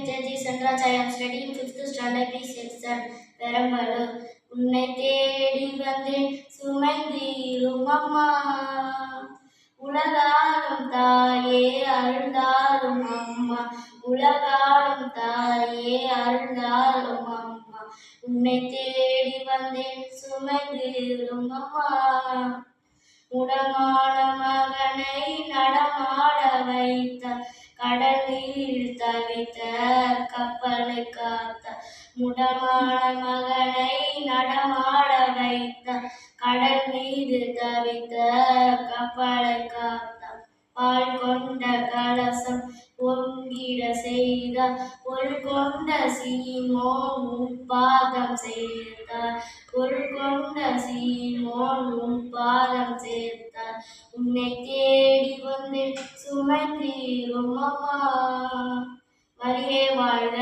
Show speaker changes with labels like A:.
A: Teji Sandraj. I am studying fifth standard B section, Perambalur உன்னை தேடி வந்தேன் சுமந்தீரும் அம்மா உலகாலும் தாயே அருந்தாலும் அம்மா. உலகாலும் தாயே அருந்தாலும் அம்மா. உன்னை தேடி வந்தேன் சுமந்தீரும் அம்மா உடமான மகனை நடமாட வைத்த கடலில் தவித்த கப்பலை காத்த முடமான மகனை நடமாட வைத்த கடல் மீது தவித்த கப்பலை காத்த பால் கொண்ட கலசம் பொங்கிட செய்த பொருள் கொண்ட சீமோன் உட்பாதம் சேர்த்தார் பொருள் கொண்ட சீமோன் உட்பாதம் சேர்த்தார் உன்னை தே உண்மை தீரும் அம்மா. வழியே வாழ்க.